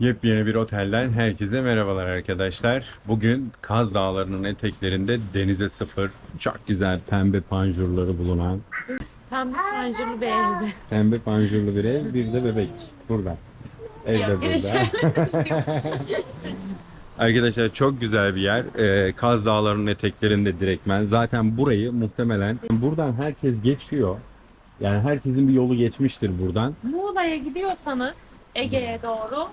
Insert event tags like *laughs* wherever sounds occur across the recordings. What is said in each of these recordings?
Yepyeni bir otelden herkese merhabalar arkadaşlar. Bugün Kaz Dağları'nın eteklerinde denize sıfır, çok güzel pembe panjurları bulunan Pembe panjurlu bir evde. pembe panjurlu bir ev, bir de bebek burada. Evde Yok, burada. *laughs* Arkadaşlar çok güzel bir yer. Ee, Kaz Dağları'nın eteklerinde direktmen. Zaten burayı muhtemelen buradan herkes geçiyor. Yani herkesin bir yolu geçmiştir buradan. Muğla'ya gidiyorsanız Ege'ye doğru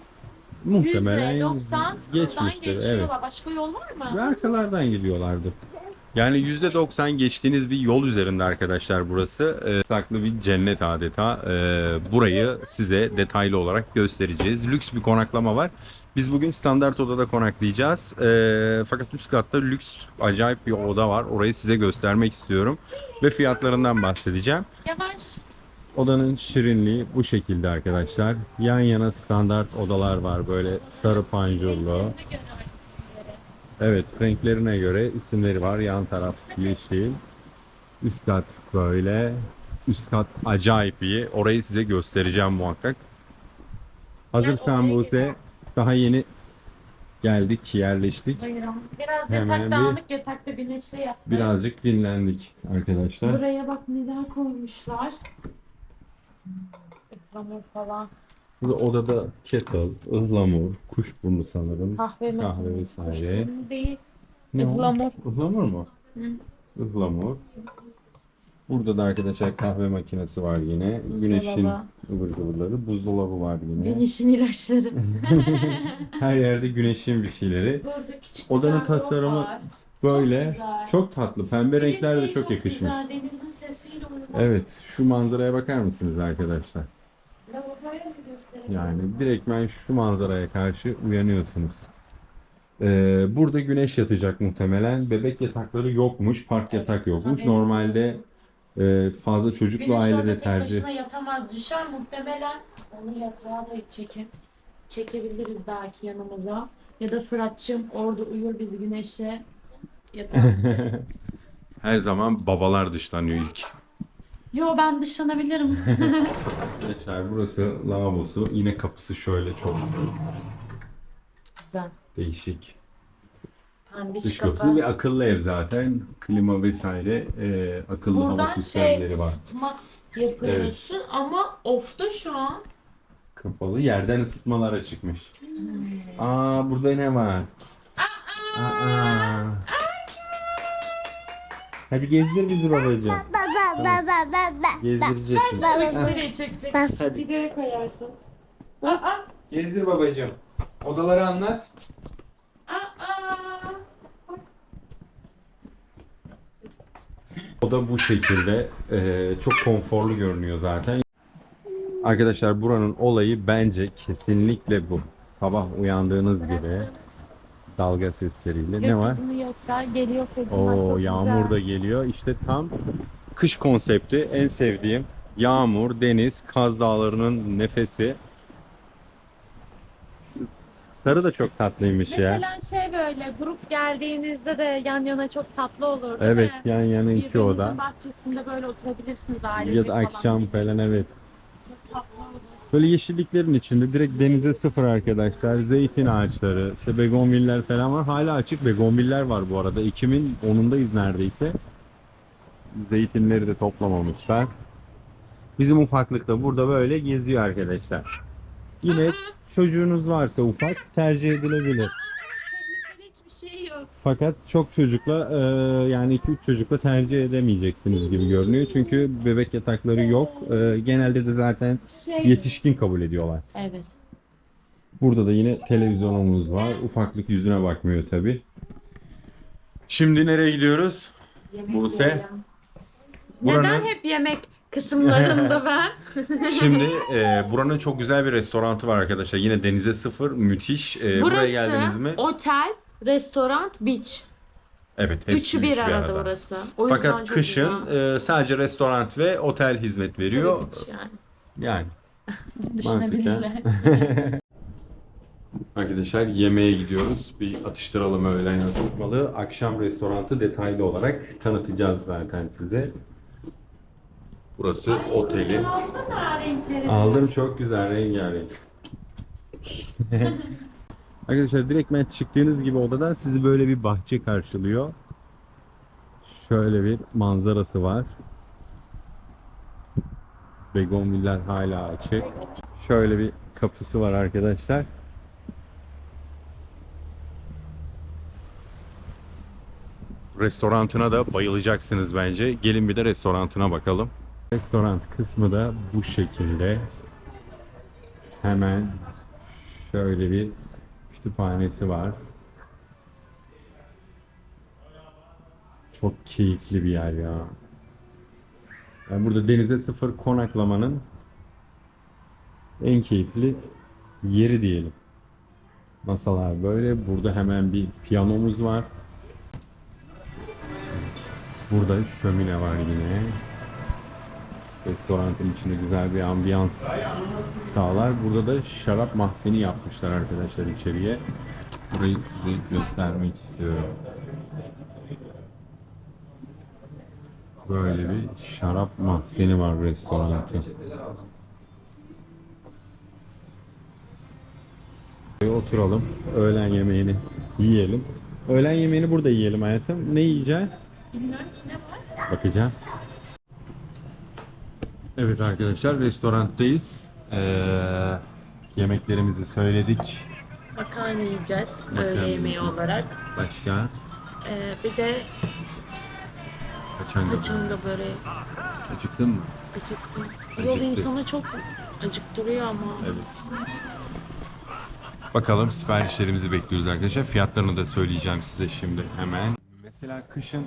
Muhtemelen %90 buradan geçmiştir. Evet. geçiyorlar. Başka yol var Ve mı? arkalardan gidiyorlardı. Yani %90 geçtiğiniz bir yol üzerinde arkadaşlar burası. Ee, saklı bir cennet adeta. Ee, burayı size detaylı olarak göstereceğiz. Lüks bir konaklama var. Biz bugün standart odada konaklayacağız. Ee, fakat üst katta lüks acayip bir oda var. Orayı size göstermek istiyorum. Ve fiyatlarından bahsedeceğim. Yavaş. Odanın şirinliği bu şekilde arkadaşlar. Yan yana standart odalar var böyle sarı panjurlu. Evet renklerine göre isimleri var. Yan taraf yeşil. Üst kat böyle. Üst kat acayip iyi. Orayı size göstereceğim muhakkak. Hazırsan Buse daha yeni geldik, yerleştik. Buyurun. Biraz Hemen yatak dağınık yatakta güneşte yattı. Birazcık dinlendik arkadaşlar. Buraya bak neler koymuşlar. Ihlamur falan. Burada odada kettle, ıhlamur, kuşburnu sanırım. Kahve Kahve makinesi. vesaire. Kuşburnu değil. Ne o? Ihlamur. Ihlamur mu? Hı. Ihlamur. Burada da arkadaşlar kahve makinesi var yine. Güneşin ıvır zıvırları. Buzdolabı var yine. Güneşin ilaçları. *laughs* Her yerde güneşin bir şeyleri. Burada küçük Odanın tasarımı var. Böyle. güzel. Çok tatlı. Pembe Bir renkler de şey çok yakışmış. Güzel, denizin sesiyle. Evet. Şu manzaraya bakar mısınız arkadaşlar? Lavaboya mı gösterelim? Yani direktmen şu manzaraya karşı uyanıyorsunuz. Ee, burada güneş yatacak muhtemelen. Bebek yatakları yokmuş. Park yatak yokmuş. haberim Normalde e, fazla çocuklu Güneş orada ailede tek tercih. başına yatamaz. Düşer muhtemelen. Onu yatağa da çekip çekebiliriz belki yanımıza. Ya da Fırat'cığım orada uyur biz güneşe yatar. *laughs* Her zaman babalar dışlanıyor ilk. Yo ben dışlanabilirim. *laughs* Arkadaşlar burası lavabosu. Yine kapısı şöyle çok Güzel. değişik. Pembiş Dış kapı. kapısı ve akıllı ev zaten. Klima vesaire e, akıllı hava Buradan şey sistemleri var. ısıtma yapıyorsun ama off'ta şu an. Kapalı. Yerden ısıtmalara çıkmış. Aa burada ne var? Aa. Hadi gezdir bizi babacığım. Baba baba baba. Gezdirecek mi? Bak nereye çekecek? Bak. Videoya koyarsın. Aa, Gezdir babacığım. Odaları anlat. aa. Oda bu şekilde. Ee, çok konforlu görünüyor zaten. Arkadaşlar buranın olayı bence kesinlikle bu. Sabah uyandığınız gibi dalga sesleriyle. Ne var? Gökyüzünü. Geliyor. Oo yağmur güzel. da geliyor. İşte tam kış konsepti en sevdiğim. Yağmur, deniz, Kaz Dağları'nın nefesi. Sarı da çok tatlıymış ya. Mesela şey böyle grup geldiğinizde de yan yana çok tatlı olur değil Evet mi? yan yana iki oda. bahçesinde böyle oturabilirsiniz ailecek Ya da falan. akşam falan evet. Böyle yeşilliklerin içinde direkt denize sıfır arkadaşlar. Zeytin ağaçları, işte begonviller falan var. Hala açık begonviller var bu arada. Ekim'in 10'undayız neredeyse. Zeytinleri de toplamamışlar. Bizim ufaklıkta burada böyle geziyor arkadaşlar. Yine çocuğunuz varsa ufak tercih edilebilir. Tehlikeli hiçbir şey yok. Fakat çok çocukla e, yani 2-3 çocukla tercih edemeyeceksiniz gibi görünüyor. Çünkü bebek yatakları yok. E, genelde de zaten Şey. yetişkin kabul ediyorlar. Evet. Burada da yine televizyonumuz var. Ufaklık yüzüne bakmıyor tabi. Şimdi nereye gidiyoruz? Yemek Buse, buranın- Neden hep yemek kısımlarında *laughs* ben? Şimdi e, buranın çok güzel bir restoranı var arkadaşlar. Yine denize sıfır, müthiş. E, buraya geldiniz mi? otel, restoran, beach. Evet, hepsi Üçü bir üç arada, orası. O yüzden Fakat kışın e, sadece restoran ve otel hizmet veriyor. Tabii yani. Yani *laughs* Düşünebilirler. *laughs* Arkadaşlar yemeğe gidiyoruz. Bir atıştıralım öğlen atışmalı. Akşam restoranı detaylı olarak tanıtacağız zaten size. Burası Ay, oteli. Alsana renkleri. Aldım çok güzel rengarenk. *laughs* Arkadaşlar direktmen çıktığınız gibi odadan sizi böyle bir bahçe karşılıyor. Şöyle bir manzarası var. Begonviller hala açık. Şöyle bir kapısı var arkadaşlar. Restorantına da bayılacaksınız bence. Gelin bir de restorantına bakalım. Restoran kısmı da bu şekilde. Hemen şöyle bir kütüphanesi var. Çok keyifli bir yer ya. Yani burada denize sıfır konaklamanın en keyifli yeri diyelim. Masalar böyle. Burada hemen bir piyanomuz var. Burada şömine var yine. Restoranın içinde güzel bir ambiyans sağlar. Burada da şarap mahzeni yapmışlar arkadaşlar içeriye. Burayı size göstermek istiyorum. Böyle bir şarap mahzeni var restoranda. Oturalım. Öğlen yemeğini yiyelim. Öğlen yemeğini burada yiyelim hayatım. Ne yiyeceğiz? Bakacağız. Evet arkadaşlar restoranttayız. Ee, yemeklerimizi söyledik. Makarna yiyeceğiz öğle yemeği olarak. Başka Ee, bir de kaçan paçanga böreği. Acıktın mı? Acıktım. Yol Acıktı. insanı çok acıktırıyor ama. Evet. Bakalım siparişlerimizi bekliyoruz arkadaşlar. Fiyatlarını da söyleyeceğim size şimdi hemen. Mesela kışın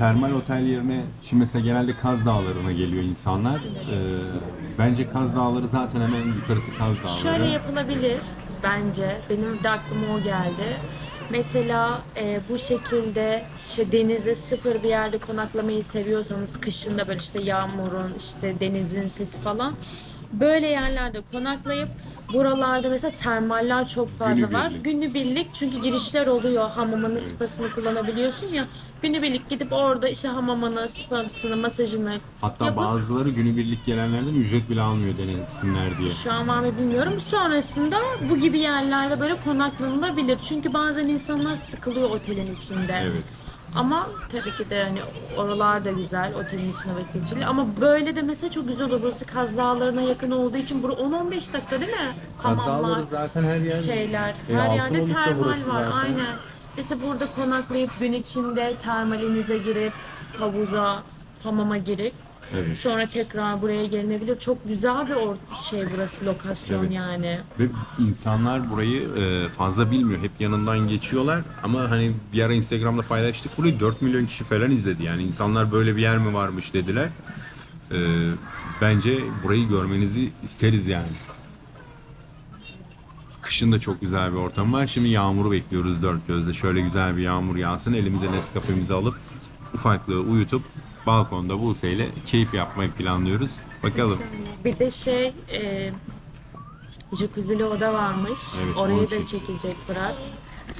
termal otel yerine şimdi mesela genelde Kaz Dağları'na geliyor insanlar. Ee, bence Kaz Dağları zaten hemen yukarısı Kaz Dağları. Şöyle yapılabilir bence. Benim de aklıma o geldi. Mesela e, bu şekilde işte denize sıfır bir yerde konaklamayı seviyorsanız kışında böyle işte yağmurun işte denizin sesi falan böyle yerlerde konaklayıp buralarda mesela termaller çok fazla var. Günübirlik. Günübirlik çünkü girişler oluyor hamamını spasını kullanabiliyorsun ya. Günübirlik gidip orada işte hamamını, spasını, masajını Hatta yapıp- bazıları günübirlik gelenlerden ücret bile almıyor denesinler diye. Şu an var mı bilmiyorum. Sonrasında bu gibi yerlerde böyle konaklanılabilir. Çünkü bazen insanlar sıkılıyor otelin içinde. Evet. Ama tabii ki de hani oralar da güzel otelin içine vakit geçirili. Ama böyle de mesela çok güzel olur. Burası Kaz Dağları'na yakın olduğu için bura 10-15 dakika değil mi? Kaz Dağları zaten her yer şeyler. E, Her yerde Altınoluk'ta termal burası var. zaten. Aynen. Mesela burada konaklayıp gün içinde termalinize girip havuza, hamama girip Evet. Sonra tekrar buraya gelinebilir. Çok güzel bir or- şey burası lokasyon Evet. yani. Ve insanlar burayı e, fazla bilmiyor. Hep yanından geçiyorlar. Ama hani bir ara Instagram'da paylaştık. Burayı 4 milyon kişi falan izledi. Yani insanlar böyle bir yer mi varmış dediler. E, bence burayı görmenizi isteriz yani. Kışın da çok güzel bir ortam var. Şimdi yağmuru bekliyoruz dört gözle. Şöyle güzel bir yağmur yağsın. Elimize Nescafe'mizi alıp ufaklığı uyutup balkonda Buse ile keyif yapmayı planlıyoruz. Bakalım. Bir de şey e, jacuzzi'li oda varmış. Evet, onu Orayı da çek. çekecek Fırat.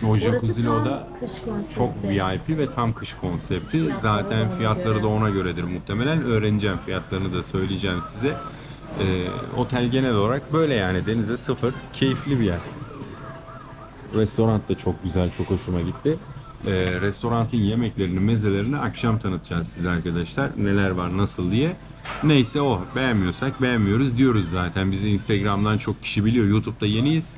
O Burası jacuzzi'li tam oda kış konsepti. Çok VIP ve tam kış konsepti. Fiyatları Zaten ona fiyatları göre. da ona göredir muhtemelen. Öğreneceğim fiyatlarını da söyleyeceğim size. Ee, otel genel olarak böyle yani denize sıfır. Keyifli bir yer. Restoran da çok güzel, çok hoşuma gitti. Ee, restoranın yemeklerini, mezelerini akşam tanıtacağız size arkadaşlar. Neler var, nasıl diye. Neyse o. Beğenmiyorsak beğenmiyoruz diyoruz zaten. Bizi Instagram'dan çok kişi biliyor. YouTube'da yeniyiz.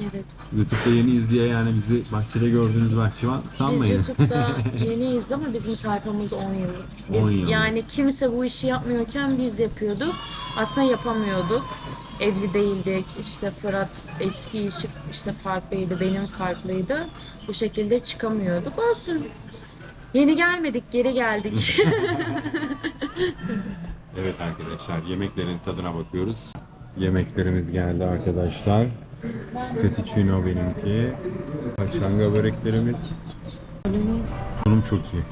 Evet. YouTube'da yeniyiz diye yani bizi bahçede gördüğünüz bahçıvan Biz sanmayın. YouTube'da *laughs* yeniyiz ama bizim sayfamız 10 yıllık. Biz 10 yıllık. yani kimse bu işi yapmıyorken biz yapıyorduk. Aslında yapamıyorduk. Evli değildik. İşte Fırat eski işi işte farklıydı, benim farklıydı. Bu şekilde çıkamıyorduk. Olsun. Yeni gelmedik, geri geldik. *laughs* *laughs* Evet arkadaşlar yemeklerin tadına bakıyoruz. Yemeklerimiz geldi arkadaşlar. Fettuccino benimki. Paçanga böreklerimiz. Sunum çok iyi.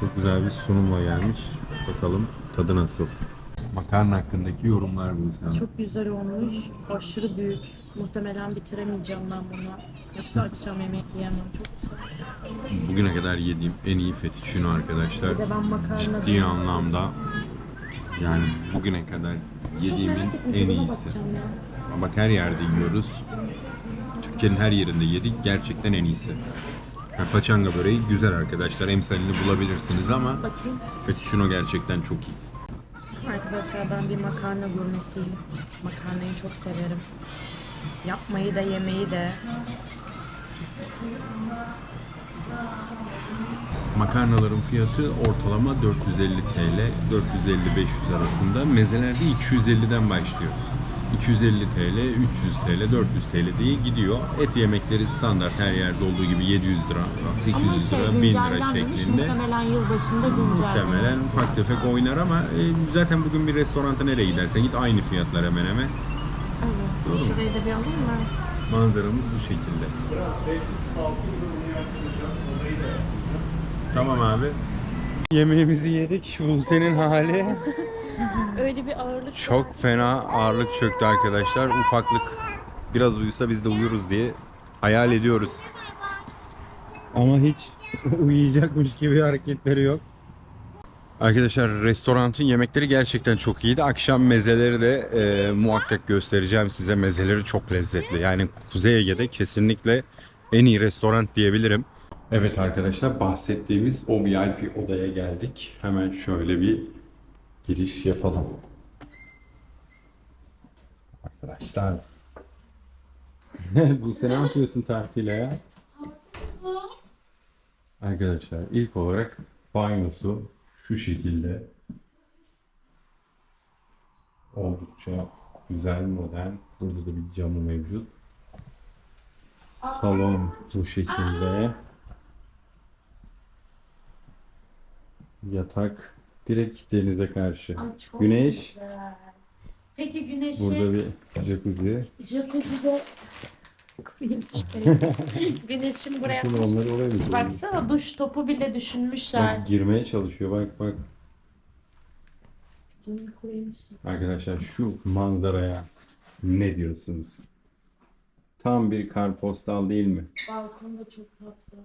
Çok güzel bir sunumla gelmiş. Bakalım tadı nasıl? Makarna hakkındaki yorumlar bu sen. Çok güzel olmuş. Aşırı büyük. Muhtemelen bitiremeyeceğim ben bunu. Yoksa akşam yemek yiyemem. Çok. Bugüne kadar yediğim en iyi fettuccino arkadaşlar. Bir de ben makarna Ciddi diyeyim. anlamda Yani bugüne kadar yediğimin Merak ettim, en tadına iyisi. bakacağım ya. Bak her yerde yiyoruz. Türkiye'nin her yerinde yedik. Gerçekten en iyisi. Yani paçanga böreği güzel arkadaşlar. Emsalini bulabilirsiniz ama Bakayım. Fettuccine gerçekten çok iyi. Arkadaşlar ben bir makarna gurmesiyim. Makarnayı çok severim. Yapmayı da yemeyi de. Makarnaların fiyatı ortalama 450 TL, 450-500 arasında. Mezelerde 250'den başlıyor. 250 TL, 300 TL, 400 TL diye gidiyor. Et yemekleri standart her yerde olduğu gibi 700 lira, Ama 800 şey lira, 1000 lira şeklinde. Muhtemelen yılbaşında güncellenir. Muhtemelen ufak tefek oynar ama e, zaten bugün bir restoranta nereye gidersen git aynı fiyatlar hemen hemen. Evet. Doğru? Şurayı da bir alayım mı? Manzaramız bu şekilde. Tamam abi. Yemeğimizi yedik. Bu senin hali. *laughs* *laughs* Öyle bir ağırlık var. Çok fena ağırlık çöktü arkadaşlar. Ufaklık biraz uyusa biz de uyuruz diye hayal ediyoruz. Ama hiç *laughs* uyuyacakmış gibi hareketleri yok. Arkadaşlar restoranın yemekleri gerçekten çok iyiydi. Akşam mezeleri de e, muhakkak göstereceğim size. Mezeleri çok lezzetli. Yani Kuzey Ege'de kesinlikle en iyi restoran diyebilirim. Evet arkadaşlar bahsettiğimiz o VIP odaya geldik. Hemen şöyle bir giriş yapalım. Arkadaşlar. *laughs* Bu sene ne yapıyorsun tatile ya? Arkadaşlar ilk olarak banyosu şu şekilde. Oldukça güzel modern. Burada da bir camı mevcut. Salon bu şekilde. Yatak direkt denize karşı. Ay, çok Güneş. güzel. Peki güneşi Burada bir jacuzzi. jacuzzi'de şuraya. *laughs* Güneşin buraya Bakın onları oraya mı koyuyor? Baksana duş topu bile düşünmüşler. Bak girmeye çalışıyor bak bak. Canım koymuşsun. Arkadaşlar şu manzaraya ne diyorsunuz? Tam bir karpostal değil mi? Balkon da çok tatlı.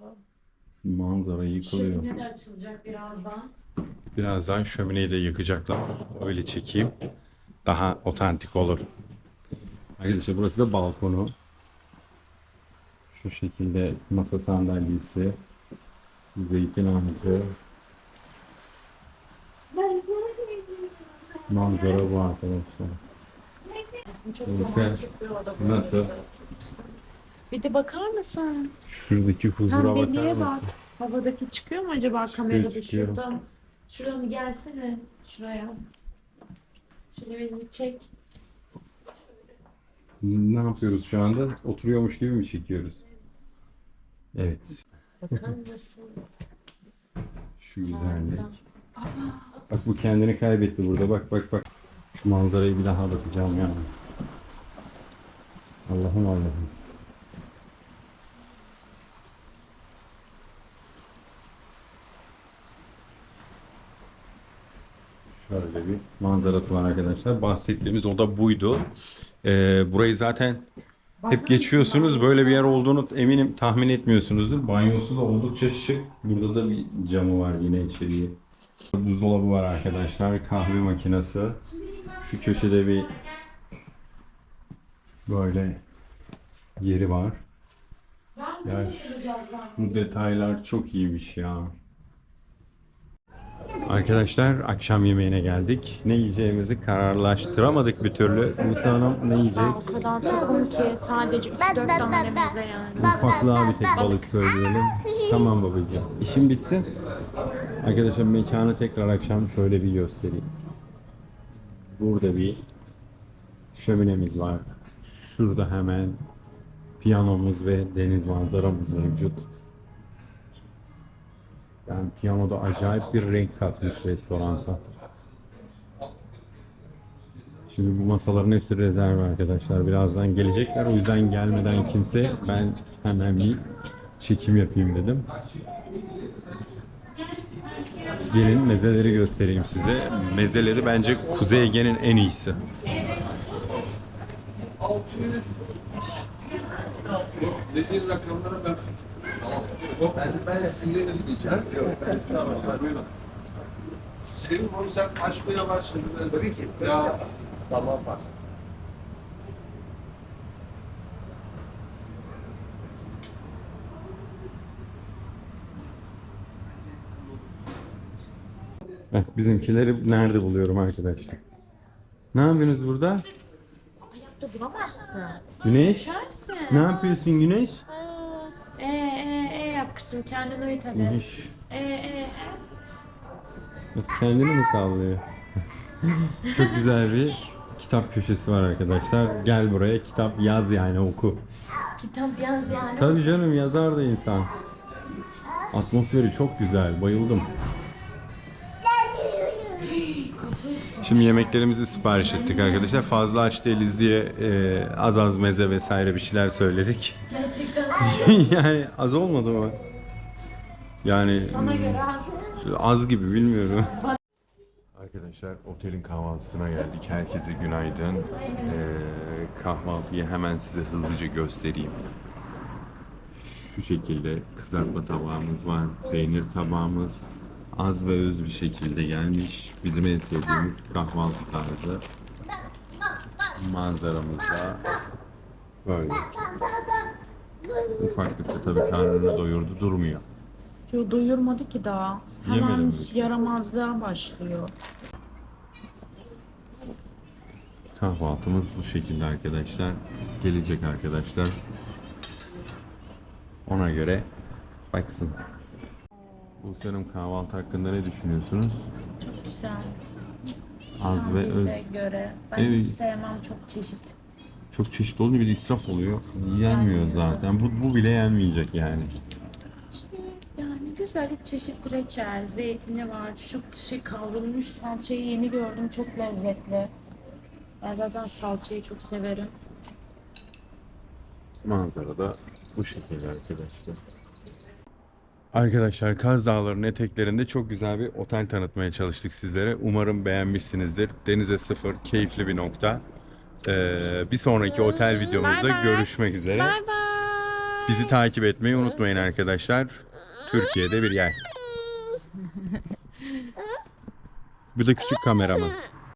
Manzara yıkılıyor. Şömine de açılacak birazdan. Birazdan şömineyi de yıkacaklar. Öyle çekeyim. Daha otantik olur. Arkadaşlar burası da balkonu. Şu şekilde masa sandalyesi. Zeytin ağacı. Manzara bu arkadaşlar. Neyse. Nasıl? Bir de bakar mısın? Şuradaki huzura bakar Pembeliğe bak. mısın? Havadaki çıkıyor mu acaba kamerada çıkıyor. Şuradan? Şuradan gelsene şuraya. Şöyle beni çek. Ne yapıyoruz şu anda? Oturuyormuş gibi mi çekiyoruz? Evet. Bakar mısın? *laughs* Şu güzellik. Bak bu kendini kaybetti burada. Bak bak bak. Şu manzarayı bir daha bakacağım ya. Allah'ım Allah'ım. Şöyle bir manzarası var arkadaşlar. Bahsettiğimiz oda buydu. Ee, burayı zaten hep geçiyorsunuz. Böyle bir yer olduğunu eminim tahmin etmiyorsunuzdur. Banyosu da oldukça şık. Burada da bir camı var yine içeriye. Buzdolabı var arkadaşlar. Kahve makinesi. Şu köşede bir böyle yeri var. Ya şu detaylar çok iyiymiş ya. Arkadaşlar akşam yemeğine geldik. Ne yiyeceğimizi kararlaştıramadık bir türlü. Musa Hanım ne yiyeceğiz? o kadar tokum ki sadece 3-4 tane meze yani. Ufaklığa bir tek balık söyleyelim. Tamam babacığım. İşim bitsin. Arkadaşlar mekanı tekrar akşam şöyle bir göstereyim. Burada bir şöminemiz var. Şurada hemen piyanomuz ve deniz manzaramız mevcut. Yani piyanoda acayip bir renk katmış restoranta. Şimdi bu masaların hepsi rezerv arkadaşlar. Birazdan gelecekler. O yüzden gelmeden kimse ben hemen bir çekim yapayım dedim. Gelin mezeleri göstereyim size. Mezeleri bence Kuzey Ege'nin en iyisi. Dediğin rakamlara ben ben ben size üzmeyeceğim. Yok ben size Şey onu sen açmaya başladın. Tabii ki. Ya tamam bak. Heh, bizimkileri nerede buluyorum arkadaşlar? Ne yapıyorsunuz burada? Ayakta duramazsın. Güneş? Düşersin. Ne yapıyorsun Güneş? Kızım kendini uyut hadi. Güneş. E e e. Bak Kendini mi sallıyor? *laughs* Çok güzel bir kitap köşesi var arkadaşlar. Gel buraya kitap yaz yani oku. Kitap yaz yani. Tabii canım yazar da insan. Atmosferi çok güzel. Bayıldım. Şimdi yemeklerimizi sipariş ettik arkadaşlar. Fazla aç değiliz diye e, az az meze vesaire bir şeyler söyledik. Gerçekten *laughs* yani az olmadı mı? Yani sana göre az. Az gibi bilmiyorum. Arkadaşlar otelin kahvaltısına geldik. Herkese günaydın. Ee, kahvaltıyı hemen size hızlıca göstereyim. Şu şekilde kızartma tabağımız var. Peynir tabağımız az ve öz bir şekilde gelmiş. Bizim en sevdiğimiz kahvaltı tarzı. Manzaramız da böyle. Ufaklıkta tabii karnını doyurdu durmuyor. Yo doyurmadı ki daha. Yemedim Hemen mi? yaramazlığa başlıyor. Kahvaltımız bu şekilde arkadaşlar. Gelecek arkadaşlar. Ona göre baksın. Buse'nin kahvaltı hakkında ne düşünüyorsunuz? Çok güzel. Az ve öz. Bize göre. Ben Evet. hiç sevmem çok çeşit. Çok çeşit olunca bir de israf oluyor. Yenmiyor zaten. Bu, bu bile yenmeyecek yani. Güzel üç çeşit reçel, zeytini var. Şu şey kavrulmuş salçayı yeni gördüm. Çok lezzetli. Ben zaten salçayı çok severim. Manzara da bu şekilde arkadaşlar. Arkadaşlar Kaz Dağları'nın eteklerinde çok güzel bir otel tanıtmaya çalıştık sizlere. Umarım beğenmişsinizdir. Denize sıfır, keyifli bir nokta. Ee, bir sonraki otel videomuzda Bye bye. görüşmek üzere. Bye bye. Bizi takip etmeyi unutmayın arkadaşlar. Türkiye'de bir yer. Bu da küçük kameraman.